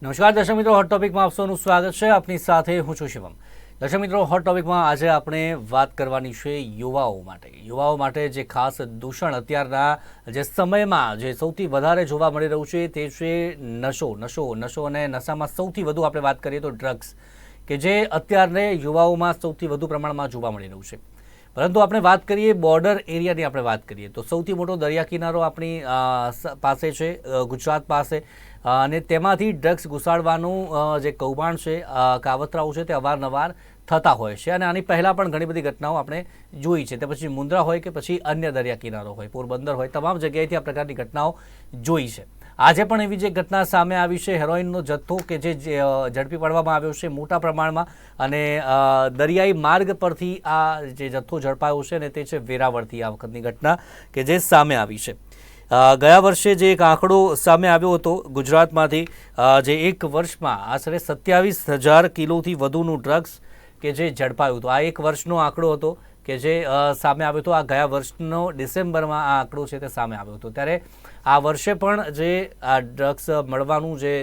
નમસ્કાર દર્શક મિત્રો હોટ ટોપિકમાં આપ સૌનું સ્વાગત છે. આપની સાથે હું છું શિવમ. દર્શક મિત્રો હોટ ટોપિકમાં આજે આપણે વાત કરવાની છે યુવાઓ માટે. યુવાઓ માટે જે ખાસ દૂષણ અત્યારના જે સમયમાં જે સૌથી વધારે જોવા મળી રહ્યું છે તે છે નશો. નશો નશો અને નશામાં સૌથી વધુ આપણે વાત કરીએ તો ડ્રગ્સ, કે જે અત્યારને યુવાઓમાં સૌથી વધુ પ્રમાણમાં જોવા મળી રહ્યું છે. પરંતુ આપણે વાત કરીએ બોર્ડર એરિયાની આપણે વાત કરીએ તો સૌથી મોટો દરિયા કિનારો આપણી પાસે છે ગુજરાત પાસે. અને તેમાંથી ડ્રગ્સ ઘુસાડવાનું જે કૌભાંડ છે કાવતરાઓ છે તે અવારનવાર થતા હોય છે. અને આની પહેલાં પણ ઘણી બધી ઘટનાઓ આપણે જોઈ છે. તે પછી મુન્દ્રા હોય કે પછી અન્ય દરિયા કિનારો હોય, પોરબંદર હોય, તમામ જગ્યાએથી આ પ્રકારની ઘટનાઓ જોઈ છે. આજે પણ એવી જે ઘટના સામે આવી છે હેરોઇનનો જથ્થો કે જે ઝડપી પાડવામાં આવ્યો છે મોટા પ્રમાણમાં, અને દરિયાઈ માર્ગ પરથી આ જે જથ્થો ઝડપાયો છે અને તે છે વેરાવળથી આ વખતની ઘટના કે જે સામે આવી છે. ગયા વર્ષે જે એક આંકડો સામે આવ્યો હતો ગુજરાતમાંથી જે એક વર્ષમાં આશરે સત્યાવીસ હજાર કિલોથી વધુનું ડ્રગ્સ કે જે ઝડપાયું હતું. આ એક વર્ષનો આંકડો હતો કે જે સામે આવ્યો હતો. આ ગયા વર્ષનો ડિસેમ્બરમાં આ આંકડો છે તે સામે આવ્યો હતો. ત્યારે આ વર્ષે પણ જે આ ડ્રગ્સ મળવાનું જે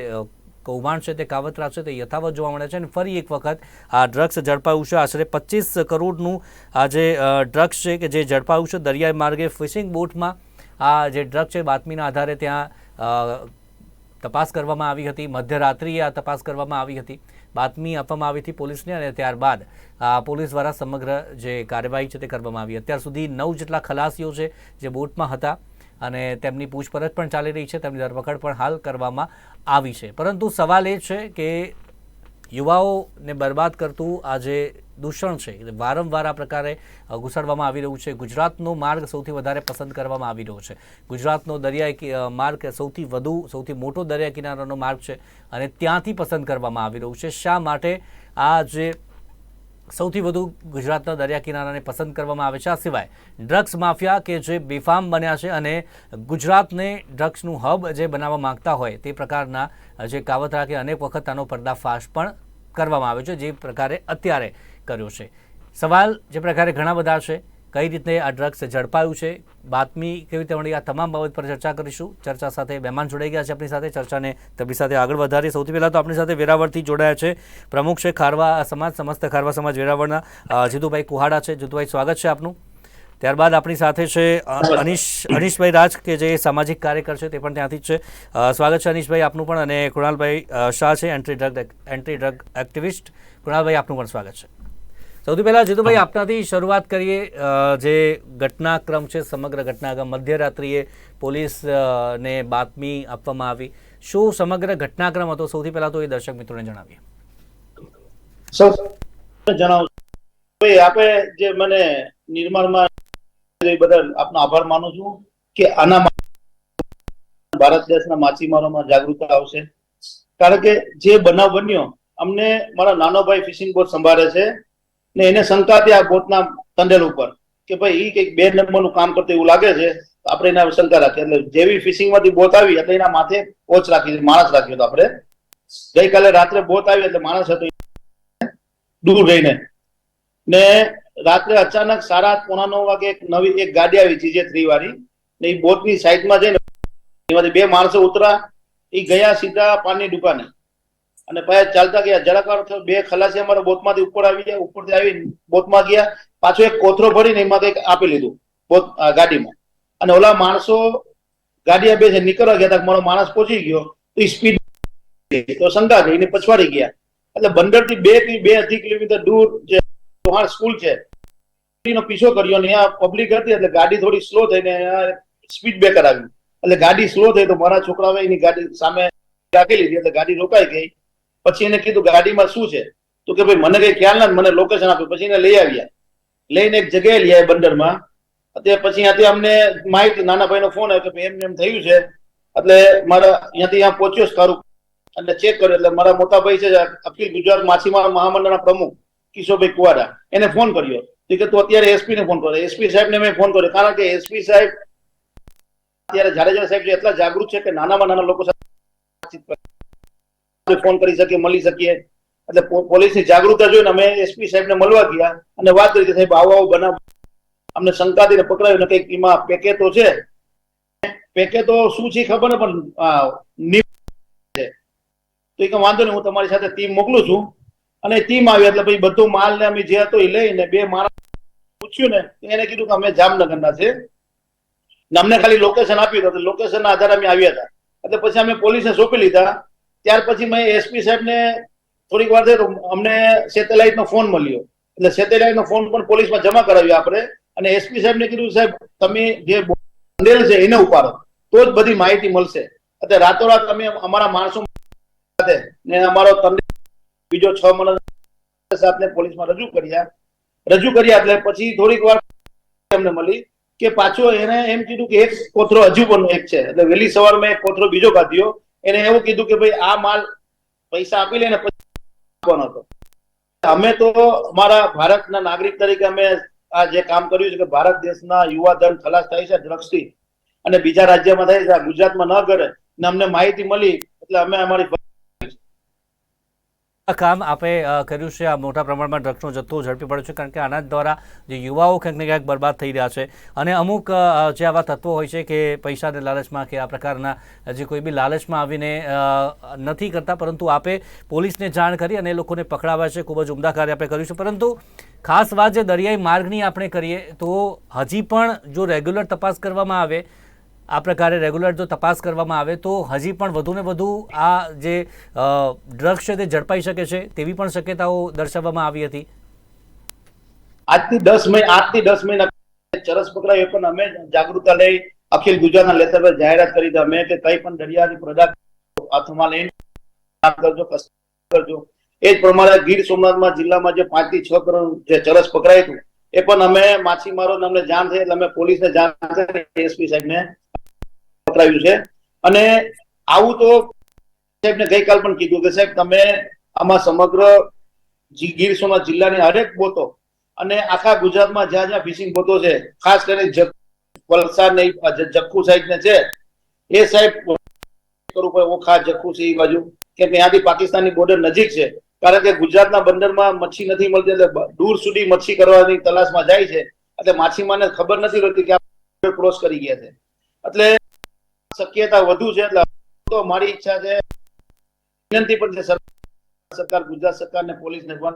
કૌભાંડ છે તે કાવતરા છે તે યથાવત જોવા મળે છે અને ફરી એક વખત આ ડ્રગ્સ ઝડપાયું છે. આશરે પચીસ કરોડનું આ જે ડ્રગ્સ છે કે જે ઝડપાયું છે દરિયાઈ માર્ગે ફિશિંગ બોટમાં આ જે ડ્રગ છે, બાતમીના આધારે ત્યાં તપાસ કરવામાં આવી હતી. મધ્યરાત્રિએ આ તપાસ કરવામાં આવી હતી. બાતમી આપવામાં આવી હતી પોલીસને અને ત્યારબાદ પોલીસ દ્વારા સમગ્ર જે કાર્યવાહી છે તે કરવામાં આવી. અત્યાર સુધી નવ જેટલા ખલાસીઓ છે જે બોટમાં હતા અને તેમની પૂછપરછ પણ ચાલી રહી છે. તેમની ધરપકડ પણ હાલ કરવામાં આવી છે. પરંતુ સવાલ એ છે કે યુવાઓને બરબાદ કરતું આ જે દૂષણ છે વારંવાર આ પ્રકારે ઘુસાડવામાં આવી રહ્યું છે. ગુજરાતનો માર્ગ સૌથી વધારે પસંદ કરવામાં આવી રહ્યો છે. ગુજરાતનો દરિયાઈ માર્ગ સૌથી વધુ, સૌથી મોટો દરિયા કિનારાનો માર્ગ છે અને ત્યાંથી પસંદ કરવામાં આવી રહ્યું છે. શા માટે આ જે સૌથી વધુ ગુજરાતના દરિયા કિનારાને પસંદ કરવામાં આવે છે? આ સિવાય ડ્રગ્સ માફિયા કે જે બેફામ બન્યા છે અને ગુજરાતને ડ્રગ્સનું હબ જે બનાવવા માંગતા હોય તે પ્રકારના જે કાવતરા કે અનેક વખત આનો પર્દાફાશ પણ કરવામાં આવ્યો છે, જે પ્રકારે અત્યારે કર્યો છે. સવાલ જે પ્રકારે ઘણા બધા છે, કઈ રીતે આ ડ્રગ્સ ઝડપાયું છે, બાતમી કેવી રીતે મળી આ તમામ બાબત પર ચર્ચા કરીશું. ચર્ચા સાથે મહેમાન જોડાઈ ગયા છે આપણી સાથે. ચર્ચાને તેમની સાથે આગળ વધારીએ. સૌથી પહેલાં તો આપણી સાથે વેરાવળથી જોડાયા છે પ્રમુખ છે ખારવા સમાજ, સમસ્ત ખારવા સમાજ વેરાવળના જીતુભાઈ કુહાડા છે. જીતુભાઈ, સ્વાગત છે આપનું. ત્યારબાદ આપણી સાથે છે અનીશ, અનીશભાઈ રાજ, કે જે સામાજિક કાર્યકર છે તે પણ ત્યાંથી જ છે. સ્વાગત છે અનીશભાઈ આપનું પણ અને કૃણાલભાઈ શાહ છે, anti drug anti drug activist. કૃણાલભાઈ, આપનું પણ સ્વાગત છે. સૌથી પહેલા જીતુભાઈ આપનાથી શરૂઆત કરીએ જે ઘટનાક્રમ છે સમગ્ર ઘટનાક્રમ. મધ્યરાત્રિએ પોલીસને બાતમી આપવામાં આવી. શું સમગ્ર ઘટનાક્રમ હતો? સૌથી પહેલા તો એ દર્શક મિત્રોને જણાવીએ. સૌ જણાવું ભાઈ આપે જે મને નિર્માણમાં એ બદલ આપનો આભાર માનું છું કે આના ભારત દેશના માછીમારોમાં જાગૃતતા આવશે. કારણ કે જે બનાવ બન્યો અમને મારા નાનો ભાઈ ફિશિંગ બોટ સંભાળે છે. ને એને શંકા હતી આ બોટના તંડેલ ઉપર કે ભાઈ એ કંઈક બે નંબરનું કામ કરતું એવું લાગે છે આપણે એના શંકા રાખીએ. એટલે જેવી ફિશિંગમાંથી બોટ આવી, એટલે એના માથે કોચ રાખી માણસ રાખ્યો હતો આપણે. ગઈકાલે રાત્રે બોટ આવી, એટલે માણસ હતો દૂર રહીને. ને રાત્રે અચાનક સાડા પોણા નવ વાગે એક નવી એક ગાડી આવી જીજે થ્રી વાળી ને એ બોટની સાઈડમાં જઈને એમાંથી બે માણસો ઉતરા એ ગયા સીધા પાનની દુકાને. અને પછી ચાલતા ગયા. જરાક વાર બે ખલાસી અમારા બોટમાંથી ઉપર આવી ગયા, ઉપરથી આવી બોટમાં ગયા. પાછો એક કોથરો ભરીને એમાં એક આપી લીધું, બોટ ગાડીમાં. અને ઓલા માણસો ગાડી બે છે, નીકળવા ગયા મારો માણસ પહોંચી ગયો, તો એ સ્પીડ તો શંકા થઈ એને પછવાડી ગયા. એટલે બંદરથી બેથી બે અઢી કિલોમીટર દૂર જે ચૌહાણ સ્કૂલ છે નો પીછો કર્યો ને ત્યાં પબ્લિક હતી, એટલે ગાડી થોડી સ્લો થઈને સ્પીડ બ્રેકર આવ્યું એટલે ગાડી સ્લો થઈ તો મારા છોકરાઓએ એની ગાડી સામે રાખી લીધી એટલે ગાડી રોકાઈ ગઈ. પછી એને કીધું ગાડીમાં શું છે? તો કે ભાઈ, મને કઈ ખ્યાલ ના મને લોકેશન આપ્યું. પછી એને લઈ આવ્યા. લઈને એક જગ્યાએ લઈ આવ્યા બંદરમાં. અત્યારે પછી ત્યાંથી અમને માહિતી, નાના ભાઈનો ફોન આવ્યો કે એમ એમ થયું છે. એટલે મારા અહીંયાથી અહીંયા પહોંચ્યો સારું. અને ચેક કર્યો. એટલે મારા મોટા ભાઈ છે, અખિલ ગુજરાત માછીમાર મહામંડળના પ્રમુખ, કિશોરભાઈ કુવાડા. એને ફોન કર્યો. કે, તું અત્યારે એસપી ને ફોન કર્યો એસપી સાહેબ ને મેં ફોન કર્યો. કારણ કે એસપી સાહેબ, અત્યારે જાડેજા સાહેબ એટલા જાગૃત છે કે નાનામાં નાના લોકો સાથે. ફોન કરી શકીએ, મળી શકીએ. એટલે પોલીસની જાગૃતતા જોઈને અમે એસપી સાહેબને મળવા ગયા અને વાત કરી કે સાહેબ આવો આવો બનાવ. અમને શંકાથી પકડાયું ને કંઈક એમાં પેકેટો છે. પેકેટો શું છે ખબર ને, પણ નિ- તો એ વાંધો નહીં, હું તમારી સાથે ટીમ મોકલું છું. અને ટીમ આવી, એટલે પછી બધો માલ ને અમે જે હતો એ લઈને બે માણસ પૂછ્યું ને એને કીધું કે અમે જામનગરના છે. અમને ખાલી લોકેશન આપ્યું હતું લોકેશન ના આધારે અમે આવ્યા હતા. એટલે પછી અમે પોલીસને સોંપી લીધા. ત્યાર પછી મેં એસપી સાહેબને થોડીક વાર અમને સેટેલાઇટ નો ફોન મળ્યો. એટલે સેટેલાઇટ નો ફોન પણ પોલીસમાં જમા કરાવ્યો આપણે. અને એસપી સાહેબને કીધું, સાહેબ, તમે જે બંધેલ છે એને ઉપાડો. તો જ બધી માહિતી મળશે. એટલે રાતોરાત અમે અમારા માણસો સાથે ને અમારો તમને બીજો છ મહિના સાથે પોલીસમાં રજૂ કર્યા. રજૂ કર્યા એટલે પછી થોડીક વાર અમને મળી કે પાછો એને એમ કીધું કે એક કોથરો હજુ પણ એક છે. એટલે વહેલી સવારમાં એક કોથરો બીજો કાઢ્યો. એને એવું કીધું કે ભાઈ આ માલ પૈસા આપી લે ને આપવાનો હતો. અમે તો અમારા ભારતના નાગરિક તરીકે અમે આ જે કામ કર્યું છે કે ભારત દેશના યુવા ધન ખલાસ થાય છે ડ્રગ્સથી અને બીજા રાજ્યમાં થાય છે, ગુજરાતમાં ન કરે. ને અમને માહિતી મળી એટલે અમે અમારી કામ આપે કર્યું છે. આ મોટા પ્રમાણમાં ડ્રગ્સનો જથ્થો ઝડપી પડ્યો છે, કારણ કે આના દ્વારા જે યુવાઓ ક્યાંક ને ક્યાંક બરબાદ થઈ રહ્યા છે. અને અમુક જે આવા તત્વો હોય છે કે પૈસાને લાલચમાં કે આ પ્રકારના, જે કોઈ બી લાલચમાં આવીને નથી કરતા, પરંતુ આપે પોલીસને જાણ કરી અને એ લોકોને પકડાવ્યા છે. ખૂબ જ ઉમદા કાર્ય આપણે કર્યું છે. પરંતુ ખાસ વાત જે દરિયાઈ માર્ગની આપણે કરીએ, તો હજી પણ જો રેગ્યુલર તપાસ કરવામાં આવે આ પ્રકારે રેગ્યુલર જો તપાસ કરવામાં આવે તો હજી પણ વધુને વધુ આ જે ડ્રગ્સ છે તે ઝડપાઈ શકે છે તેવી પણ શક્યતાઓ દર્શાવવામાં આવી હતી. આજથી દસ મે આજથી દસ મહિના ચરસ પકડાયો પણ અમે જાગૃતતા લઈ અખિલ ગુજરાતના લેતર પર જાહેરાત કરી હતી. અમે કે કઈ પણ દરિયાની પ્રોડક્ટ હાથમાં લઈને કરજો કરજો. એ જ પ્રમાણે ગીર સોમનાથમાં જિલ્લામાં જે પાંચથી છ કરોડ જે ચરસ પકડાયું હતું, એ પણ અમે માછીમારો અમને જાણ થઈ એટલે અમે પોલીસને જાણ થઈ એસપી સાહેબને પકડાયું છે. અને આવું તો સાહેબને ગઈકાલ પણ કીધું કે સાહેબ, તમે આમાં સમગ્ર ગીર સોમનાથ જિલ્લાની હરેક બોતો અને આખા ગુજરાતમાં જ્યાં જ્યાં ફિશિંગ બોતો છે, ખાસ કરીને વલસાડ ને જખુ સાઈડ ને છે, એ સાહેબ ઓખા જખુ છે એ બાજુ, કે ત્યાંથી પાકિસ્તાનની બોર્ડર નજીક છે. કારણ કે ગુજરાતના બંદરમાં મચ્છી નથી મળતી એટલે દૂર સુધી મચ્છી કરવાની તલાશમાં જાય છે. એટલે માછીમારને ખબર નથી રહેતી કે ક્રોસ કરી ગયા છે. એટલે શક્યતા વધુ છે એટલે તો મારી ઈચ્છા છે, વિનંતી પણ છે સરકાર, ગુજરાત સરકાર ને પોલીસને પણ.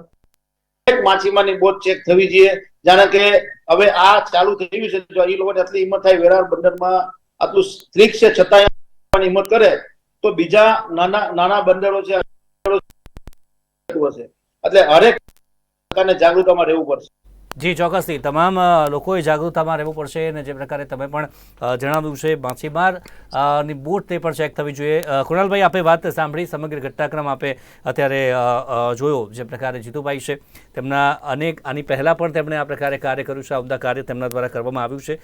એક માછીમારની બોટ ચેક થવી જોઈએ. જાણે કે હવે આ ચાલુ થઈ છે, જો એ લોકોને આટલી હિંમત થાય વેરાર બંદરમાં, આટલું સ્ત્રીક છે છતાં હિંમત કરે, તો બીજા નાના નાના બંદરો છે એટલે હરેક જાગૃતતામાં રહેવું પડશે. જી ચોક્કસથી. તમામ લોકોએ જાગૃતતામાં રહેવું પડશે અને જે પ્રકારે તમે પણ જણાવ્યું છે માછીમાર અ, ની બોટ તે પણ ચેક થવી જોઈએ. કુણાલભાઈ આપે વાત સાંભળી સમગ્ર ઘટનાક્રમ આપે અત્યારે જોયો જે પ્રકારે જીતુભાઈ છે. તેમના અનેક આની પહેલાં પણ તેમણે આ પ્રકારે કાર્ય કર્યું છે. આ ઉમદા કાર્ય તેમના દ્વારા કરવામાં આવ્યું છે.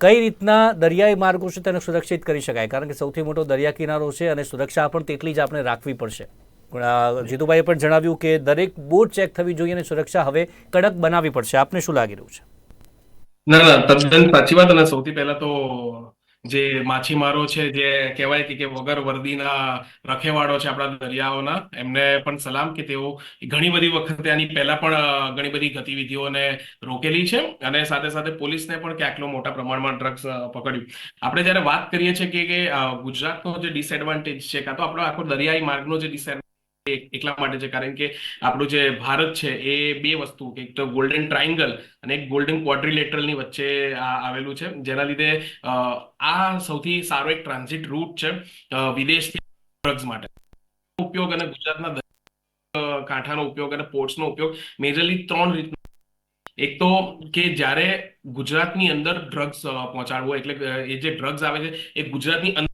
કઈ રીતના દરિયાઈ માર્ગો છે તેને સુરક્ષિત કરી શકાય? કારણ કે સૌથી મોટો દરિયા કિનારો છે અને સુરક્ષા પણ તેટલી જ આપણે રાખવી પડશે. જીતુભાઈએ પણ જણાવ્યું કે દરેક બોટ ચેક થવી જોઈએ અને સુરક્ષા હવે કડક બનાવવી પડશે. આપને શું લાગી રહ્યું છે? ના ના, તદ્દન સાચી વાત અને સૌથી પહેલા તો જે માછીમારો છે, જે કહેવાય કે વગર વર્દીના રખેવાળો છે આપણા દરિયાઓના, એમને પણ સલામ કે તેઓ ઘણી બધી વખતે આની પહેલા પણ ઘણી બધી ગતિવિધિઓને રોકેલી છે અને સાથે સાથે પોલીસને પણ કેટલો મોટા પ્રમાણમાં ડ્રગ્સ પકડ્યું. આપણે જ્યારે વાત કરીએ છીએ કે ગુજરાતનો જે ડિસએડવાન્ટેજ છે, કાં તો આપણો આખો દરિયાઈ માર્ગનો જે ડિસએડવાન્ટેજ એટલા માટે છે, કારણ કે આપણું જે ભારત છે, એ બે વસ્તુ, એક તો ગોલ્ડન ટ્રાયંગલ અને એક ગોલ્ડન ક્વોડ્રિલેટરલની વચ્ચે આવેલું છે. જેના લીધે આ સૌથી સારો એક ટ્રાન્ઝિટ રૂટ છે વિદેશથી ડ્રગ્સ માટે. ઉપયોગ અને ગુજરાતના કાંઠાનો ઉપયોગ અને પોર્ટ્સનો ઉપયોગ મેજરલી ત્રણ રીતનો. એક તો કે જ્યારે ગુજરાતની અંદર ડ્રગ્સ પહોંચાડવો એટલે એ જે ડ્રગ્સ આવે છે, એ ગુજરાતની અંદર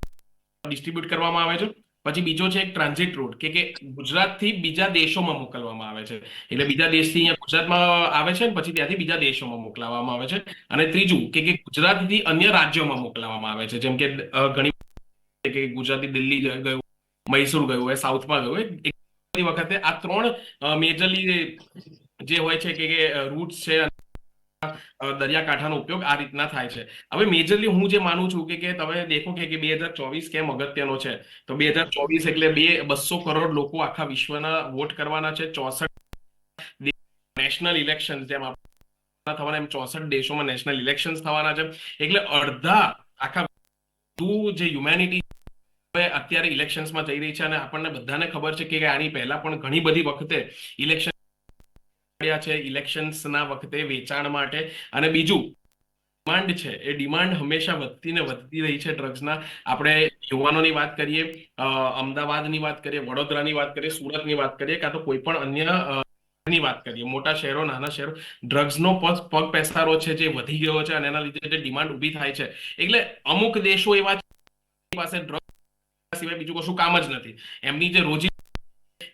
ડિસ્ટ્રીબ્યુટ કરવામાં આવે છે. પછી બીજો છે એક ટ્રાન્ઝિટ રૂટ કે કે ગુજરાતથી બીજા દેશોમાં મોકલવામાં આવે છે. એટલે બીજા દેશથી અહીંયા ગુજરાતમાં આવે છે ને પછી ત્યાંથી બીજા દેશોમાં મોકલાવવામાં આવે છે. અને ત્રીજું, કે કે ગુજરાતથી અન્ય રાજ્યોમાં મોકલાવવામાં આવે છે. જેમ કે ઘણી કે ગુજરાતી દિલ્હી ગયું, મૈસૂર ગયું હોય સાઉથમાં ગયું. હોય વખતે આ ત્રણ મેજરલી જે હોય છે કે રૂટ્સ છે દરિયાકાંઠાનો ઉપયોગ આ રીતના થાય છે. હવે મેજરલી હું જે માનું છું કે કે તમે દેખો કે બે હજાર ચોવીસ કેમ અગત્યનો છે? તો બે હજાર ચોવીસ એટલે બે, બસો કરોડ લોકો આખા વિશ્વના વોટ કરવાના છે. ચોસઠ નેશનલ ઇલેક્શન જેમ થવાના એમ ચોસઠ દેશોમાં નેશનલ ઇલેક્શન થવાના છે. એટલે અડધા આખા જે હ્યુમેનિટી અત્યારે ઇલેક્શન્સમાં જઈ રહી છે અને આપણને બધાને ખબર છે કે આની પહેલા પણ ઘણી બધી વખતે ઇલેક્શન છે ઇલેક્શન્સના વખતે વેચાણ માટે. અને બીજું, ડિમાન્ડ છે. એ ડિમાન્ડ હંમેશા વધતી ને વધતી રહી છે ડ્રગ્સના. આપણે યુવાનોની વાત કરીએ અમદાવાદની વાત કરીએ, વડોદરાની વાત કરીએ, સુરતની વાત કરીએ, કાં તો કોઈ પણ અન્યની વાત કરીએ, મોટા શહેરો, નાના શહેરો, ડ્રગ્સનો પગ પેસારો છે જે વધી ગયો છે અને એના લીધે જે ડિમાન્ડ ઊભી થાય છે. એટલે અમુક દેશો એવા પાસે ડ્રગ્સ સિવાય બીજું કશું કામ જ નથી. એમની જે રોજી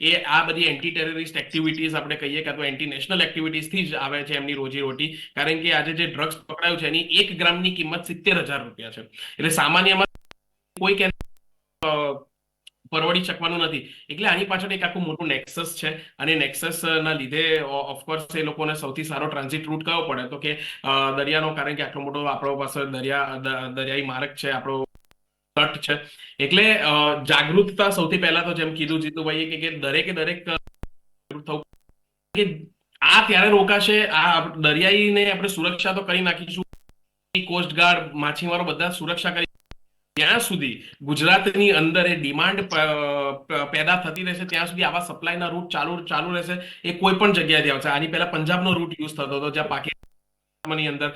એ આ બધી એન્ટી ટેરરિસ્ટ એક્ટિવિટીઝ આપણે કહીએ કાં તો એન્ટી નેશનલ એક્ટિવિટીઝથી જ આવે છે એમની રોજી રોટી કારણ કે આજે જે ડ્રગ્સ પકડાયું છે એની એક ગ્રામની કિંમત સિત્તેર હજાર રૂપિયા છે. એટલે સામાન્યમાં કોઈ કે પરવડી શકવાનું નથી. એટલે આની પાછળ એક આખું મોટું નેક્સસ છે. અને નેક્સસ ના લીધે ઓફકોર્સ એ લોકોને સૌથી સારો ટ્રાન્ઝિટ રૂટ કયો પડે? તો કે દરિયાનો, કારણ કે આટલો મોટો આપણો પાસે દરિયા દરિયાઈ માર્ગ છે, આપણો તટ છે. એટલે જાગૃતતા સૌથી પહેલા તો જેમ કીધું જીતુભાઈએ કે દરેકે દરેક આ ત્યારે રોકાશે, આ દરિયાઈને આપણે સુરક્ષા તો કરી નાખીશું. કોસ્ટગાર્ડ માછીમારો બધા સુરક્ષા કરી ત્યાં સુધી ગુજરાતની અંદર એ ડિમાન્ડ પેદા થતી રહેશે. ત્યાં સુધી આવા સપ્લાયના રૂટ ચાલુ ચાલુ રહેશે. એ કોઈ પણ જગ્યાએથી આવશે. આની પહેલા પંજાબનો રૂટ યુઝ થતો હતો, જ્યાં પાકિસ્તાનની અંદર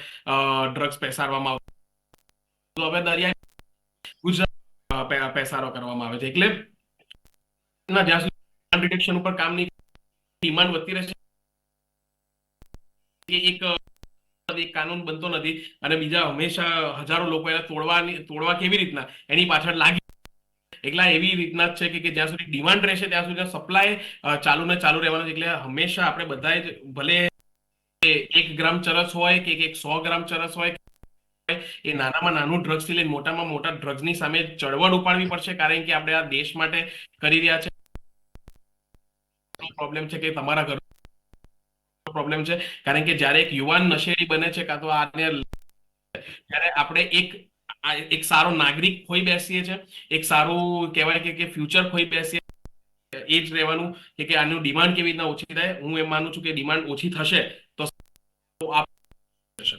ડ્રગ્સ પેસારવામાં આવતો. હવે દરિયા ગુજરાત પેસારો કરવામાં આવે છે. એટલે ના, જ્યાં સુધી ડિટેક્શન ઉપર કામ નહીં ડિમાન્ડ વધતી રહેશે એક એક કાનૂન બનતો નથી અને બીજા હંમેશા હજારો લોકો એને તોડવાની, તોડવા કેવી રીતના, એની પાછળ લાગી એકલા એવી રીતના જ છે કે- જ્યાં સુધી ડિમાન્ડ રહેશે, ત્યાં સુધી સપ્લાય ચાલુ ને ચાલુ રહેવાનો છે. એટલે હંમેશા આપણે બધાએ જ ભલે એક ગ્રામ ચરસ હોય કે એક સો ગ્રામ ચરસ હોય એ નાનામાં નાનું ડ્રગ્સથી લઈને મોટામાં મોટા ડ્રગ્સની સામે ચળવળ ઉપાડવી પડશે, કારણ કે આપણે આ દેશ માટે કરી રહ્યા છે. પ્રોબ્લેમ છે કે તમારા ઘર પ્રોબ્લેમ છે, કારણ કે જ્યારે એક યુવાન નશેડી બને છે કાં તો આને ત્યારે આપણે એક એક સારો નાગરિક ખોઈ બેસીએ છે, એક સારું કહેવાય કે ફ્યુચર ખોઈ બેસીએ એ જ રહેવાનું કે આનું ડિમાન્ડ કેવી રીતના ઓછી થાય, હું એમ માનું છું કે ડિમાન્ડ ઓછી થશે તો આ થશે.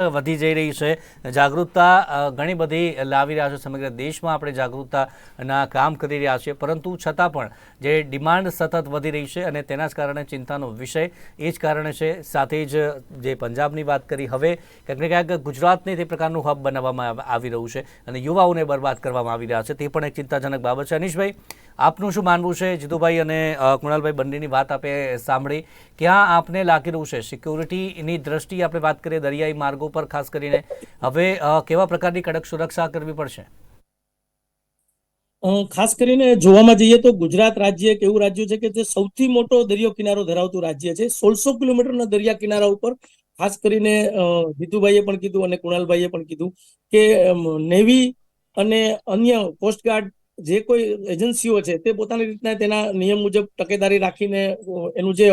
વધી જઈ રહી છે. જાગૃતતા ઘણી બધી લાવી રહ્યા છે સમગ્ર દેશમાં આપણે જાગૃતતાના કામ કરી રહ્યા છીએ. પરંતુ છતાં પણ જે ડિમાન્ડ સતત વધી રહી છે અને તેના જ કારણે ચિંતાનો વિષય એ જ કારણે છે. સાથે જ જે પંજાબની વાત કરી, હવે ક્યાંક ને ક્યાંક ગુજરાતને તે પ્રકારનું હબ બનાવવામાં આવી રહ્યું છે અને યુવાઓને બરબાદ કરવામાં આવી રહ્યા છે. તે પણ એક ચિંતાજનક બાબત છે. અનીશભાઈ આપનું શું માનવું છે? જીતુભાઈ અને કુણાલભાઈ બંનેની વાત આપે સાંભળી. ક્યાં આપને લાગી રહ્યું છે? સિક્યોરિટીની દ્રષ્ટિએ આપણે વાત કરીએ દરિયાઈ માર્ગો પર, ખાસ કરીને. હવે કેવા પ્રકારની કડક સુરક્ષા કરવી પડશે? ખાસ કરીને જોવામાં જઈએ તો ગુજરાત રાજ્ય એક એવું રાજ્ય છે કે જે સૌથી મોટો દરિયો કિનારો ધરાવતું રાજ્ય છે. સોળસો કિલોમીટરના દરિયા કિનારા ઉપર, ખાસ કરીને જીતુભાઈએ પણ કીધું અને કુણાલભાઈએ પણ કીધું કે નેવી અને અન્ય કોસ્ટગાર્ડ જે કોઈ એજન્સીઓ છે તે પોતાની રીતના તેના નિયમ મુજબ તકેદારી રાખીને એનું જે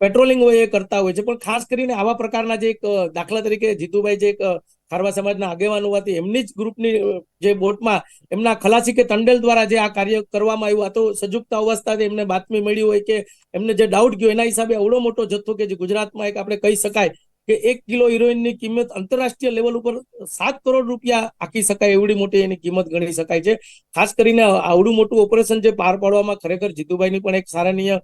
પેટ્રોલિંગ હોય એ કરતા હોય છે. પણ ખાસ કરીને આવા પ્રકારના જે એક દાખલા તરીકે જીતુભાઈ જે એક ખારવા સમાજના આગેવાન હોવાથી એમની જ ગ્રુપની જે બોટમાં એમના ખલાસી કે તંડેલ દ્વારા જે આ કાર્ય કરવામાં આવ્યું, આ તો સજુગતા અવસ્થાથી એમને બાતમી મળી હોય કે એમને જે ડાઉટ ગયો, એના હિસાબે અવડો મોટો જથ્થો કે જે ગુજરાતમાં એક આપણે કહી શકાય કે એક કિલો હિરોઈનની કિંમત આંતરરાષ્ટ્રીય લેવલ ઉપર સાત કરોડ રૂપિયા આખી શકાય, એવડી મોટી એની કિંમત ગણી શકાય છે. ખાસ કરીને આવડું મોટું ઓપરેશન જે પાર પાડવામાં ખરેખર જીતુભાઈની પણ એક સારાનીય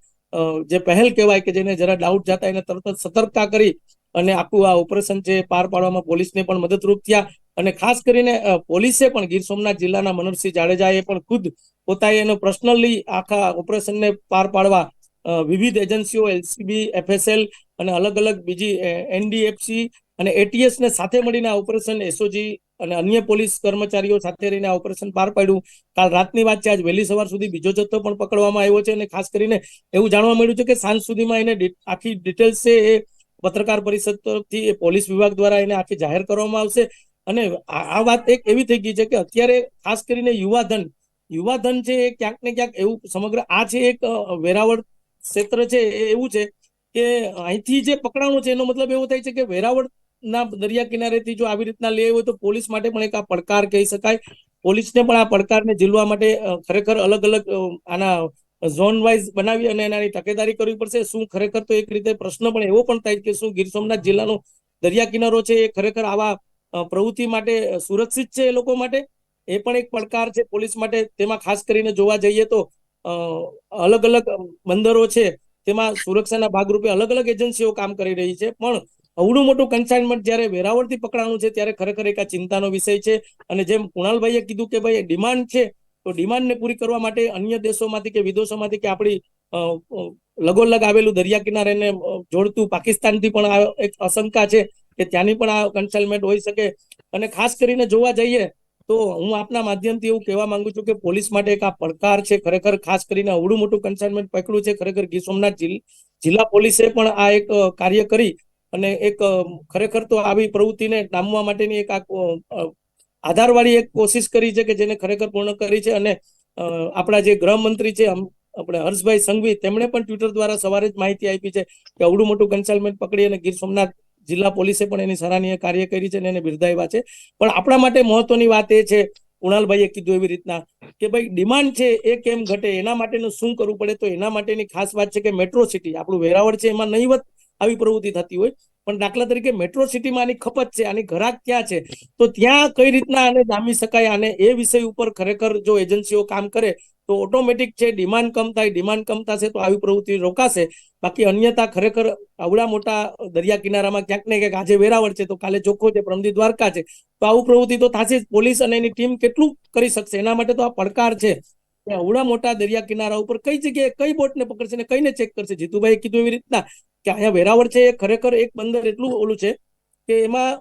જે પહેલ કહેવાય કે જેને જરા ડાઉટ જતા એને તરત જ સતર્કતા કરી અને આખું આ ઓપરેશન છે પાર પાડવામાં પોલીસને પણ મદદરૂપ થયા. અને ખાસ કરીને પોલીસે પણ ગીર સોમનાથ જિલ્લાના મનોહરસિંહ જાડેજાએ પણ ખુદ પોતાએ એનો પર્સનલી આખા ઓપરેશનને પાર પાડવા વિવિધ એજન્સીઓ, એલસીબી, એફએસએલ અને અલગ અલગ બીજી એનડીએફસી અને એટીએસ ને સાથે મળીને આ ઓપરેશન એસઓજી અને અન્ય પોલીસ કર્મચારીઓ સાથે રહીને આ ઓપરેશન પાર પાડ્યું. કાલ રાતની વાત છે, આજ વહેલી સવાર સુધી બીજો જથ્થો પણ પકડવામાં આવ્યો છે અને ખાસ કરીને એવું જાણવા મળ્યું છે કે સાંજ સુધીમાં એને આખી ડિટેલ્સ છે એ પત્રકાર પરિષદ તરફથી એ પોલીસ વિભાગ દ્વારા એને આખી જાહેર કરવામાં આવશે. અને આ વાત એક એવી થઈ ગઈ છે કે અત્યારે ખાસ કરીને યુવાધન યુવાધન છે એ ક્યાંક ને ક્યાંક એવું સમગ્ર આ છે એક વેરાવળ ક્ષેત્ર છે એ એવું છે કે અહીંથી જે પકડાણું છે, એનો મતલબ એવો થાય છે કે વેરાવળ ના દરિયા કિનારેથી જો આવી રીતના લે હોય તો પોલીસ માટે પણ એક આ પડકાર કહી શકાય. પોલીસને પણ આ પડકારને ઝીલવા માટે ખરેખર અલગ અલગ આના ઝોન વાઇઝ બનાવી અને એનાની તકેદારી કરવી પડશે. શું ખરેખર તો એક રીતે પ્રશ્ન પણ એવો પણ થાય કે શું ગીર સોમનાથ જિલ્લાનો દરિયા કિનારો છે એ ખરેખર આવા પ્રવૃત્તિ માટે સુરક્ષિત છે એ લોકો માટે? એ પણ એક પડકાર છે પોલીસ માટે. તેમાં ખાસ કરીને જોવા જઈએ તો અલગ અલગ બંદરો છે, તેમાં સુરક્ષાના ભાગરૂપે અલગ અલગ એજન્સીઓ કામ કરી રહી છે. પણ અવડું મોટું કન્સાઇનમેન્ટ જ્યારે વેરાવળથી પકડાણું છે, ત્યારે ખરેખર એક આ ચિંતાનો વિષય છે. અને જેમ કુણાલભાઈએ કીધું કે ભાઈ ડિમાન્ડ છે, તો ડિમાન્ડને પૂરી કરવા માટે અન્ય દેશોમાંથી કે વિદેશોમાંથી કે આપણી લગોલગ આવેલું દરિયા કિનારેને જોડતું પાકિસ્તાનથી પણ આ એક આશંકા છે કે ત્યાંની પણ આ કન્સાઇનમેન્ટ હોઈ શકે. અને ખાસ કરીને જોવા જઈએ તો હું આપના માધ્યમથી એવું કહેવા માંગુ છું કે પોલીસ માટે એક આ પડકાર છે, ખરેખર ખાસ કરીને અવડું મોટું કન્સાઇનમેન્ટ પકડ્યું છે, ખરેખર ગીર સોમનાથ જિલ્લ- પોલીસે પણ આ એક કાર્ય કરી અને એક ખરેખર તો આવી પ્રવૃત્તિને ડામવા માટેની એક આ આધારવાળી એક કોશિશ કરી છે કે જેને ખરેખર પૂર્ણ કરી છે અને આપણા જે ગૃહમંત્રી છે આપણે હર્ષભાઈ સંઘવી, તેમણે પણ ટ્વિટર દ્વારા સવારે જ માહિતી આપી છે કે અવડું મોટું કન્સાઇનમેન્ટ પકડી અને ગીર સોમનાથ જિલ્લા પોલીસે પણ એની સરાહનીય કાર્ય કરી છે અને એને બિરદાવ્યા છે. પણ આપણા માટે મહત્વની વાત એ છે, કુણાલભાઈએ કીધું એવી રીતના, કે ભાઈ, ડિમાન્ડ છે એ કેમ ઘટે, એના માટેનું શું કરવું પડે? તો એના માટેની ખાસ વાત છે કે મેટ્રો સિટી, આપણું વેરાવળ છે, એમાં નહીવત આવી પ્રવૃત્તિ થતી હોય. પણ દાખલા તરીકે મેટ્રો સિટીમાં આની ખપત છે, આની ઘરાક ક્યાં છે, તો ત્યાં કઈ રીતના આને જામી શકાય અને એ વિષય ઉપર ખરેખર જો એજન્સીઓ કામ કરે, તો ઓટોમેટિક છે ડિમાન્ડ કમ થાય ડિમાન્ડ કમ થશે તો આવી પ્રવૃત્તિ રોકાશે. બાકી અન્યથા ખરેખર આવડા મોટા દરિયા કિનારામાં ક્યાંક ને ક્યાંક આજે વેરાવળ છે, તો કાલે ચોખ્ખો છે પ્રમદી દ્વારકા છે, તો આવું પ્રવૃત્તિ તો થશે જ. પોલીસ અને એની ટીમ કેટલું કરી શકશે? એના માટે તો આ પડકાર છે. આવડા મોટા દરિયા કિનારા ઉપર કઈ જગ્યાએ કઈ બોટને પકડશે ને કઈને ચેક કરશે? જીતુભાઈ કીધું એવી રીતના કે અહીંયા વેરાવળ છે એ ખરેખર એક બંદર એટલું ઓલું છે કે એમાં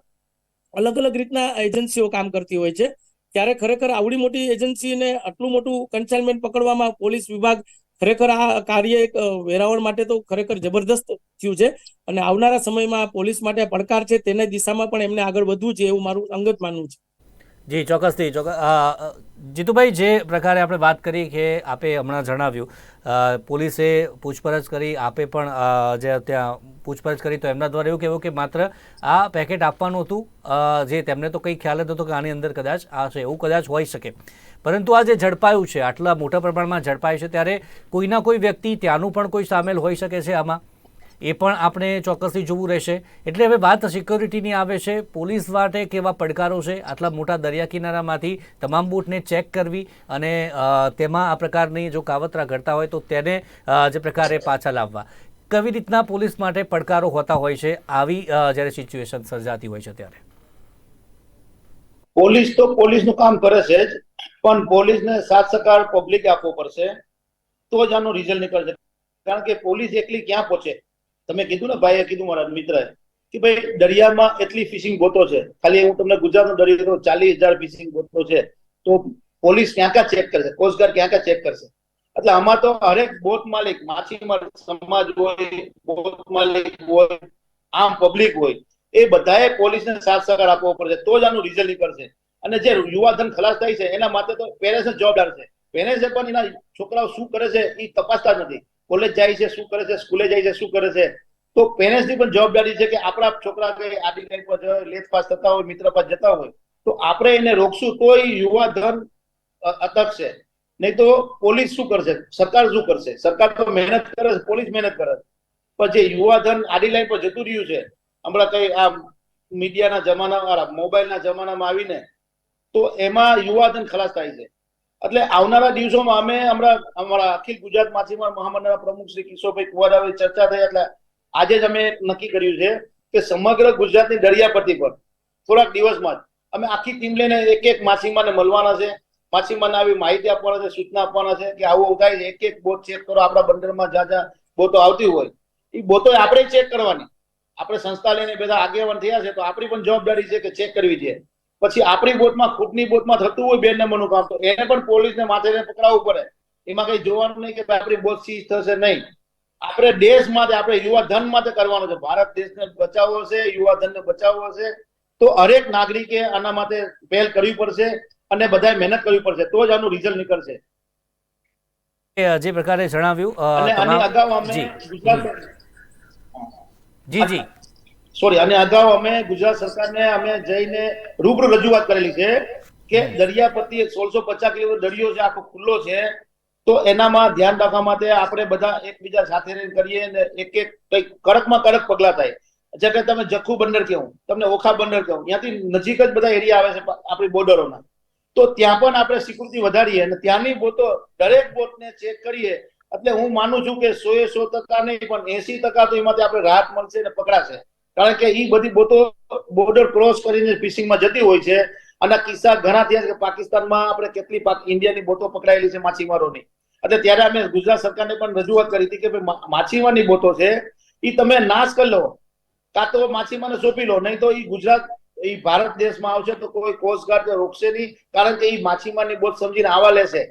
અલગ અલગ રીતના એજન્સીઓ કામ કરતી હોય છે. ત્યારે ખરેખર આવડી મોટી એજન્સીને આટલું મોટું કન્સાઇનમેન્ટ પકડવામાં પોલીસ વિભાગ ખરેખર આ કાર્ય એક વેરાવળ માટે તો ખરેખર જબરદસ્ત થયું છે. અને આવનારા સમયમાં પોલીસ માટે પડકાર છે તેને દિશામાં પણ એમને આગળ વધવું છે એવું મારું અંગત માનવું છે. જી, ચોક્કસથી, ચોક્કસ. જીતુભાઈ, જે પ્રકારે આપણે વાત કરી કે આપે હમણાં જણાવ્યું પોલીસે પૂછપરછ કરી, આપે પણ જે ત્યાં પૂછપરછ કરી, તો એમના દ્વારા એવું કહેવું કે માત્ર આ પેકેટ આપવાનું હતું જે તેમને તો કંઈ ખ્યાલ જ નહોતો કે આની અંદર કદાચ આ છે, એવું કદાચ હોઈ શકે. પરંતુ આ જે ઝડપાયું છે, આટલા મોટા પ્રમાણમાં ઝડપાયું છે, ત્યારે કોઈના કોઈ વ્યક્તિ ત્યાંનું પણ કોઈ સામેલ હોઈ શકે છે આમાં? એ પણ આપણે ચોક્કસથી જોવું રહેશે. એટલે હવે વાત સિક્યોરિટીની આવે છે. પોલીસ માટે કેવા પડકારો છે? આટલા મોટા દરિયા કિનારામાંથી તમામ બોટને ચેક કરવી અને તેમાં આ પ્રકારની જો કાવતરા ઘડતા હોય તો તેને જે પ્રકારે પાછા લાવવા. કેવી રીતના પોલીસ માટે પડકારો હોતા હોય છે? આવી જ્યારે સિચ્યુએશન સર્જાતી હોય છે ત્યારે. પોલીસ તો પોલીસનું કામ કરે છે જ, પણ પોલીસને સાથ સહકાર પબ્લિક આપવો પડશે. તો જ આનું રિઝલ્ટ નીકળશે. કારણ કે પોલીસ એકલી ક્યાં પહોંચે? તમે કીધું ને ભાઈએ કીધું મારા મિત્રએ કે ભાઈ, દરિયામાં એટલી ફિશિંગ બોટો છે. ખાલી હું તમને ગુજરાતનો દરિયો ચાલીસ હજાર ફિશિંગ બોટો છે. તો પોલીસ ક્યાં ક્યાં ચેક કરશે? કોસ્ટગાર્ડ ક્યાં ક્યાં ચેક કરશે? એટલે આમાં તો હરેક બોટ માલિક, માછીમાર, સમાજ હોય, બોટ માલિક હોય, આમ પબ્લિક હોય, એ બધાએ પોલીસને સાથ સહકાર આપવો પડશે. તો જ આનું રિઝલ્ટ નીકળશે. અને જે યુવાધન ખલાસ થાય છે, એના માટે તો પેરેન્ટ્સ જવાબદાર છે. પેરેન્ટ્સ પણ એના છોકરાઓ શું કરે છે એ તપાસતા નથી. કોલેજ જાય છે, શું કરે છે, સ્કૂલે જાય છે, શું કરે છે? તો પેરેન્ટ્સની પણ જવાબદારી છે કે આપણા છોકરા કે આડી લાઈન પર લેટ પાસ થતા હોય, મિત્ર પાસ જતા હોય, તો આપણે એને રોકશું તો એ યુવાધન અ- અટકશે. નહીં તો પોલીસ શું કરશે? સરકાર શું કરશે? સરકાર તો મહેનત કરે છે, પોલીસ મહેનત કરે છે. પણ જે યુવાધન આડી લાઈન પર જતું રહ્યું છે, હમણાં કઈ આ મીડિયાના જમાના મોબાઈલના જમાનામાં આવીને, તો એમાં યુવાધન ખલાસ થાય છે. એટલે આવનારા દિવસોમાં અમે હમણાં, અમારા અખિલ ગુજરાત માછીમાર મહામંડળના પ્રમુખ શ્રી કિશોરભાઈ કુવાડા ચર્ચા થઈ, એટલે આજે જ અમે નક્કી કર્યું છે કે સમગ્ર ગુજરાતની દરિયાપટ્ટી પર થોડાક દિવસમાં જ અમે આખી ટીમ લઈને એક એક માછીમારને મળવાના છે. માછીમારને આવી માહિતી આપવાના છે, સૂચના આપવાના છે કે આવું થાય છે. એક એક બોટ ચેક કરો, આપણા બંદરમાં જ્યાં જ્યાં બોટો આવતી હોય, એ બોટો આપણે ચેક કરવાની. આપણે સંસ્થા લઈને બધા આગેવાન થયા છે, તો આપણી પણ જવાબદારી છે કે ચેક કરવી છે. પછી આપણી બોટમાં ખૂટની બોટમાં થતું હોય બે નંબરનું કામ તો એને પણ પોલીસને માથે પકડાવવું પડે. એમાં કઈ જોવાનું નહીં કે આપણી બોટ સીઝ થશે નહીં. આપણે દેશ માટે આપણે યુવા ધન માટે કરવાનું છે. ભારત દેશને બચાવવો છે યુવા ધનને બચાવવો છે તો હરેક નાગરિકે આના માટે પહેલ કરવી પડશે અને બધાએ મહેનત કરવી પડશે. તો જ આનું રિઝલ્ટ નીકળશે. જે પ્રકારે જણાવ્યું અને અગાઉ અમે ગુજરાત જી જી. સોરી અને અગાઉ અમે ગુજરાત સરકારને અમે જઈને રૂબરૂ રજૂઆત કરેલી છે કે દરિયા એક સોળસો પચાસ કિલોમીટર દરિયો છે આખો ખુલ્લો છે તો એનામાં ધ્યાન રાખવા માટે આપણે બધા એકબીજા સાથે રહીને કરીએ ને એક એક કંઈક કડકમાં કડક પગલા થાય. જેમ કે તમે જખુ બંદર કેવું તમને ઓખા બંદર કેવું ત્યાંથી નજીક જ બધા એરિયા આવે છે આપણી બોર્ડરોના. તો ત્યાં પણ આપણે સિક્યુરિટી વધારીએ અને ત્યાંની બોટો દરેક બોટને ચેક કરીએ. એટલે હું માનું છું કે સો એ સો ટકા નહીં પણ એસી ટકા તો એમાંથી આપણે રાહત મળશે અને પકડાશે. કારણ કે એ બધી બોટો બોર્ડર ક્રોસ કરીને ફિશિંગમાં જતી હોય છે. અને કિસ્સા ઘણા થયા છે કે પાકિસ્તાનમાં આપણે કેટલી ઇન્ડિયાની બોટો પકડાયેલી છે માછીમારોની. એટલે ત્યારે અમે ગુજરાત સરકારને પણ રજૂઆત કરી હતી કે ભાઈ માછીમારની બોટો છે એ તમે નાશ કરી લો. કાં તો માછીમારને સોંપી લો, નહીં તો એ ગુજરાત એ ભારત દેશમાં આવશે તો કોઈ કોસ્ટગાર્ડ રોકશે નહીં, કારણ કે એ માછીમારની બોટ સમજીને આવા લેશે.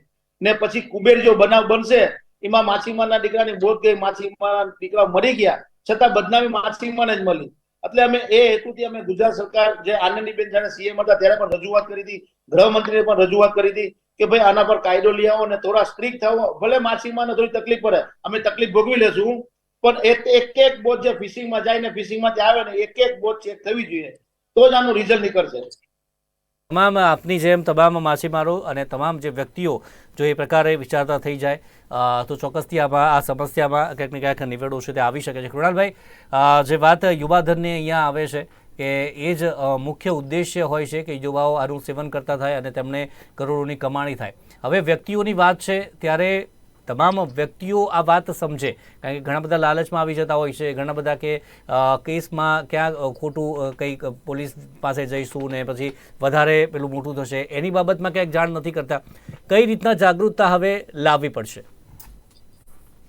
ને પછી કુબેર જો બનાવ બનશે, એમાં માછીમારના દીકરાની બોટ ગઈ, માછીમારના દીકરા મરી ગયા. છતાં બદનામી માછીમારને જ મળી. એટલે અમે એ હેતુથી અમે ગુજરાત સરકાર જે આનંદીબેન જાણે સીએમ હતા, ત્યારે પણ રજૂઆત કરી હતી. ગૃહમંત્રીને પણ રજૂઆત કરી હતી કે ભાઈ આના પર કાયદો લઈ આવો અને થોડા સ્ટ્રિક થાવો ભલે માછીમારને થોડી તકલીફ પડે, અમે તકલીફ ભોગવી લેશું. પણ એક એક બોટ જે ફિશિંગમાં જાય ને ફિશિંગમાંથી આવે ને એક એક બોટ ચેક થવી જોઈએ. તો જ આનું રિઝલ્ટ નીકળશે. તમામ આપની જેમ તમામ માછીમારો અને તમામ જે વ્યક્તિઓ જો એ પ્રકારે વિચારતા થઈ જાય તો ચોક્કસથી આમાં આ સમસ્યામાં ક્યાંક ને ક્યાંક નિવેડો છે તે આવી શકે છે. કૃણાલભાઈ જે વાત યુવાધનની અહીંયા આવે છે કે એ જ મુખ્ય ઉદ્દેશ્ય હોય છે કે યુવાઓ આનું સેવન કરતા થાય અને તેમને કરોડોની કમાણી થાય. હવે વ્યક્તિઓની વાત છે ત્યારે તમામ વ્યક્તિઓ આ વાત સમજે. કારણ કે ઘણા બધા લાલચમાં આવી જતા હોય છે, ઘણા બધા કે કેસમાં ક્યાં ખોટું કંઈક પોલીસ પાસે જઈશું ને પછી વધારે પેલું મોટું થશે, એની બાબતમાં ક્યાંક જાણ નથી કરતા. કઈ રીતના જાગૃતતા હવે લાવવી પડશે?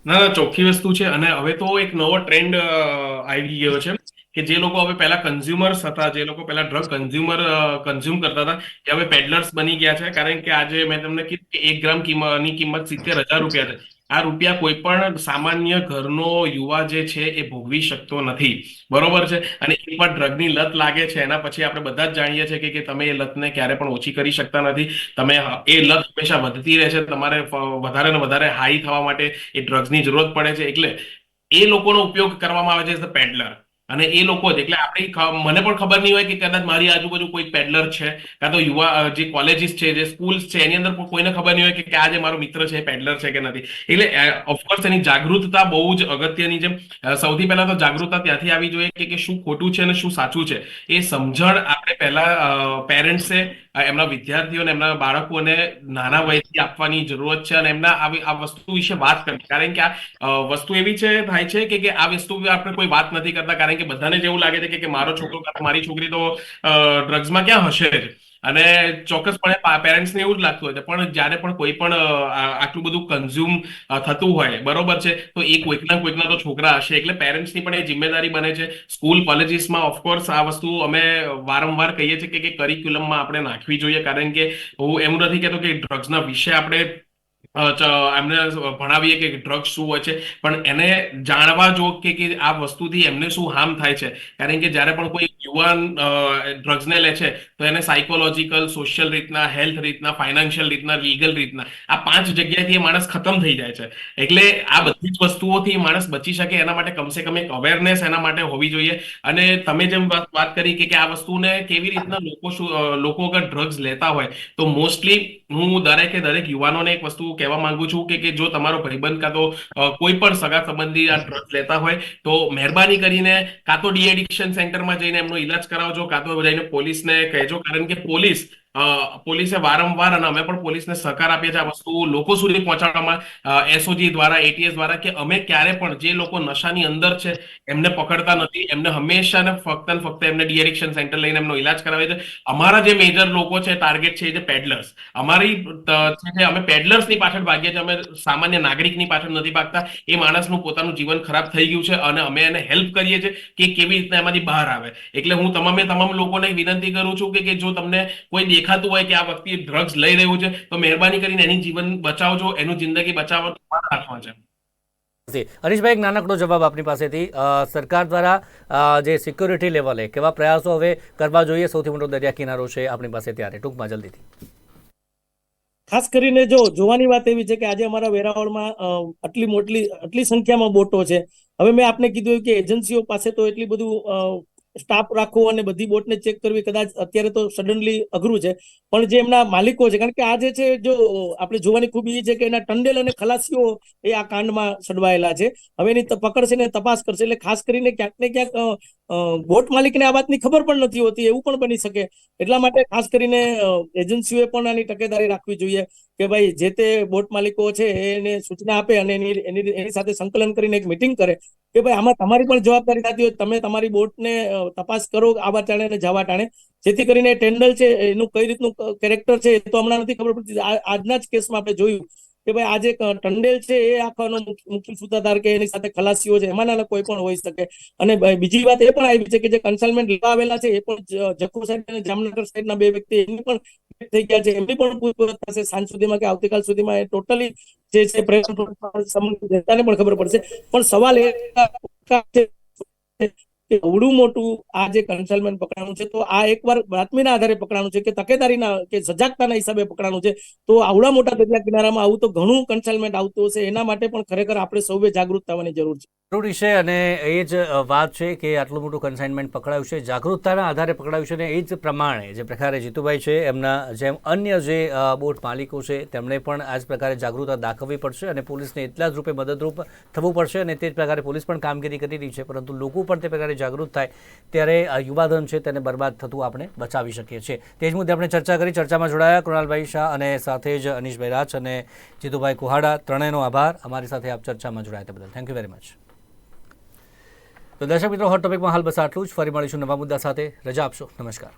ના ના, ચોખ્ખી વસ્તુ છે. અને હવે તો એક નવો ટ્રેન્ડ આવી ગયો છે. કે જે લોકો હવે પહેલા કન્ઝ્યુમર્સ હતા, જે લોકો પહેલા ડ્રગ કન્ઝ્યુમર કન્ઝ્યુમ કરતા હતા, એ હવે પેડલર્સ બની ગયા છે. કારણ કે આજે મેં તમને કીધું કે એક ગ્રામ કિંમતની કિંમત સિત્તેર હજાર રૂપિયા છે. આ રૂપિયા કોઈ પણ સામાન્ય ઘરનો યુવા જે છે એ ભોગવી શકતો નથી. બરોબર છે? અને એકવાર ડ્રગની લત લાગે છે, એના પછી આપણે બધા જ જાણીએ છીએ કે કે તમે એ લતને ક્યારે પણ ઓછી કરી શકતા નથી. તમે એ લત હંમેશા વધતી રહે છે. તમારે વધારે ને વધારે હાઈ થવા માટે એ ડ્રગ્સની જરૂરત પડે છે. એટલે એ લોકોનો ઉપયોગ કરવામાં આવે છે પેડલર અને એ લોકો જ. એટલે આપણે મને પણ ખબર નહીં હોય કે કદાચ મારી આજુબાજુ કોઈ પેડલર છે, કાં તો યુવા જે કોલેજીસ છે, જે સ્કૂલ્સ છે, એની અંદર કોઈને ખબર નહીં હોય કે આજે મારો મિત્ર છે પેડલર છે કે નથી. એટલે ઓફકોર્સ એની જાગૃતતા બહુ જ અગત્યની છે. સૌથી પહેલા તો જાગૃતતા ત્યાંથી આવી જોઈએ કે કે શું ખોટું છે અને શું સાચું છે. એ સમજણ આપણે પહેલા પેરેન્ટ્સે એમના વિદ્યાર્થીઓને, એમના બાળકોને નાના વયથી આપવાની જરૂરત છે અને એમના આ વસ્તુ વિશે વાત કરવી. કારણ કે આ વસ્તુ એવી છે, થાય છે કે આ વસ્તુ આપણે કોઈ વાત નથી કરતા. કારણ કે બધાને જેવું લાગે છે કે કે મારો છોકરો મારી છોકરી તો ડ્રગ્સમાં ક્યાં હશે જ? અને ચોક્કસપણે પેરેન્ટ્સને એવું જ લાગતું હોય છે. પણ જ્યારે પણ કોઈ પણ આટલું બધું કન્ઝ્યુમ થતું હોય, બરોબર છે? તો એ કોઈકના કોઈકના તો છોકરા હશે. એટલે પેરેન્ટ્સની પણ એ જિમ્મેદારી બને છે. સ્કૂલ કોલેજીસમાં ઓફકોર્સ આ વસ્તુ અમે વારંવાર કહીએ છીએ કે કે કરિક્યુલમમાં આપણે નાખવી જોઈએ. કારણ કે હું એમ નથી કહેતો કે ડ્રગ્સના વિશે આપણે એમને ભણાવીએ કે ડ્રગ્સ શું હોય છે, પણ એને જાણવા જો કે આ વસ્તુથી એમને શું હાર્મ થાય છે. કારણ કે જ્યારે પણ કોઈ યુવાન ડ્રગ્સને લે છે, તો એને સાયકોલોજીકલ સોશિયલ રીતના હેલ્થ રીતના ફાઇનાન્શિયલ રીતના લીગલ રીતના, આ પાંચ જગ્યાએથી એ માણસ ખતમ થઈ જાય છે. એટલે આ બધી જ વસ્તુઓથી માણસ બચી શકે એના માટે કમસે કમ એક અવેરનેસ એના માટે હોવી જોઈએ. અને તમે જેમ વાત કરી કે આ વસ્તુને કેવી રીતના લોકો શું લોકો અગર ડ્રગ્સ લેતા હોય, તો મોસ્ટલી હું દરેકે દરેક યુવાનોને એક વસ્તુ કહેવા માંગુ છું કે જો તમારો ભાઈબંધ કાં તો કોઈ પણ સગા સંબંધી આ ડ્રગ્સ લેતા હોય, તો મહેરબાની કરીને કાં તો ડી એડિક્શન સેન્ટરમાં જઈને એમનો ઈલાજ કરાવજો, કાં તો જઈને પોલીસને કહેજો. કારણ કે પોલીસ પોલીસે વારંવાર અને અમે પણ પોલીસને સહકાર આપીએ છીએ આ વસ્તુ લોકો સુધી પહોંચાડવામાં એસઓજી દ્વારા એટીએસ દ્વારા કે અમે ક્યારે પણ જે લોકો નશાની અંદર છે, એમને પકડતા નથી, એમને હંમેશા ને ફક્ત ને ફક્ત એમને ડી સેન્ટર લઈને એમનો ઈલાજ કરાવે છે. અમારા જે મેજર લોકો છે ટાર્ગેટ છે એ છે પેડલર્સ અમારી છે જે અમે પેડલર્સની પાછળ ભાગીએ છીએ, અમે સામાન્ય નાગરિકની પાછળ નથી ભાગતા. એ માણસનું પોતાનું જીવન ખરાબ થઈ ગયું છે અને અમે એને હેલ્પ કરીએ છીએ કે કેવી રીતના એમાંથી બહાર આવે. એટલે હું તમામે તમામ લોકોને વિનંતી કરું છું કે જો તમને કોઈ દેખાતું હોય કે આ વ્યક્તિ ડ્રગ્સ લઈ રહ્યું છે તો મહેરબાની કરીને એની જીવન બચાવજો એનું જિંદગી બચાવવા તમારા હાથમાં છે. હરીશભાઈ એક નાનકડો જવાબ આપની પાસેથી. સરકાર દ્વારા જે સિક્યોરિટી લેવલે કેવા પ્રયાસો હવે કરવા જોઈએ? સૌથી મોટો દરિયા કિનારો છે આપણી પાસે ત્યારે. ટૂંકમાં જલ્દીથી. ખાસ કરીને જો જોવાની વાત એવી છે કે આજે અમારા વેરાવળમાં આટલી મોટલી આટલી સંખ્યામાં બોટો છે. હવે મેં આપને કીધું કે એજન્સીઓ પાસે તો એટલી બધું સ્ટાફ રાખવો અને બધી બોટને ચેક કરવી કદાચ અત્યારે તો સડનલી અઘરું છે. પણ જે એમના માલિકો છે, કારણ કે આ જે છે, જો આપણે જોવાની ખૂબી છે કે એના ટંડેલ અને ખલાસીઓ એ આ કાંડમાં સડવાયેલા છે. હવે એની પકડશે ને તપાસ કરશે એટલે ખાસ કરીને ક્યાંક ને ક્યાંક બોટ માલિકને આ વાતની ખબર પણ નથી હોતી, એવું પણ બની શકે. એટલા માટે ખાસ કરીને એજન્સીઓએ પણ આની તકેદારી રાખવી જોઈએ કે ભાઈ જે તે બોટ માલિકો છે એને સૂચના આપે અને એની એની સાથે સંકલન કરીને એક મિટિંગ કરે. કે ભાઈ આમાં તમારી પણ જવાબદારી થતી હોય, તમે તમારી બોટને તપાસ કરો આવા ટાણે અને જવા ટાણે. જેથી કરીને ટેન્ડલ છે, એનું કઈ રીતનું કેરેક્ટર છે એ તો હમણાં નથી ખબર પડતી. આજના જ કેસમાં આપણે જોયું. કે ભાઈ આજે ટંડેલ છે એ આખાનો મુખ્ય સૂત્રધાર કે એની સાથે ખલાસીઓ છે, એમાંના કોઈ પણ હોઈ શકે. અને બીજી વાત એ પણ આવી છે કે જે કન્સલમેન્ટ લેવા આવેલા છે, એ પણ જ- સાહેબ અને જામનગર સાહેબના બે વ્યક્તિ એમની પણ થઈ ગયા છે. એમની પણ પૂછપરછ સાંજ સુધીમાં કે આવતીકાલ સુધીમાં એ ટોટલી જે છે પ્રેસ જનતાને પણ ખબર પડશે. પણ સવાલ એ કે અવડું મોટું આ જે કન્સલ્ટમેન્ટ પકડાણું છે, તો આ એકવાર બાતમીના આધારે પકડાણું છે કે તકેદારીના કે સજાગતાના હિસાબે પકડાણું છે, તો આવડા મોટા દરિયા કિનારામાં આવું તો ઘણું કન્સલ્ટમેન્ટ આવતું હશે. એના માટે પણ ખરેખર આપણે સૌએ જાગૃત થવાની જરૂર છે. જરૂરી છે અને એ જ વાત છે કે આટલું મોટું કન્સાઇનમેન્ટ પકડાયું છે, જાગૃતતાના આધારે પકડાયું છે અને એ જ પ્રમાણે જે પ્રકારે જીતુભાઈ છે, એમના જેમ અન્ય જે બોટ માલિકો છે, તેમણે પણ આ જ પ્રકારે જાગૃતતા દાખવવી પડશે અને પોલીસને એટલા જ રૂપે મદદરૂપ થવું પડશે અને તે જ પ્રકારે પોલીસ પણ કામગીરી કરી રહી છે, પરંતુ લોકો પણ તે પ્રકારે જાગૃત થાય ત્યારે આ યુવાધન છે તેને બરબાદ થતું આપણે બચાવી શકીએ છીએ. તે જ મુદ્દે આપણે ચર્ચા કરી, ચર્ચામાં જોડાયા કૃણાલભાઈ શાહ અને સાથે જ અનિશભાઈ રાજ અને જીતુભાઈ કુહાડા. ત્રણેયનો આભાર. અમારી સાથે આપ ચર્ચામાં જોડાયા બદલ. થેન્ક યુ વેરી મચ તો દર્શક મિત્રો હોટ ટોપિકમાં હાલ બસ આટલું જ. ફરી મળીશું નવા મુદ્દા સાથે. રજા આપશો. નમસ્કાર.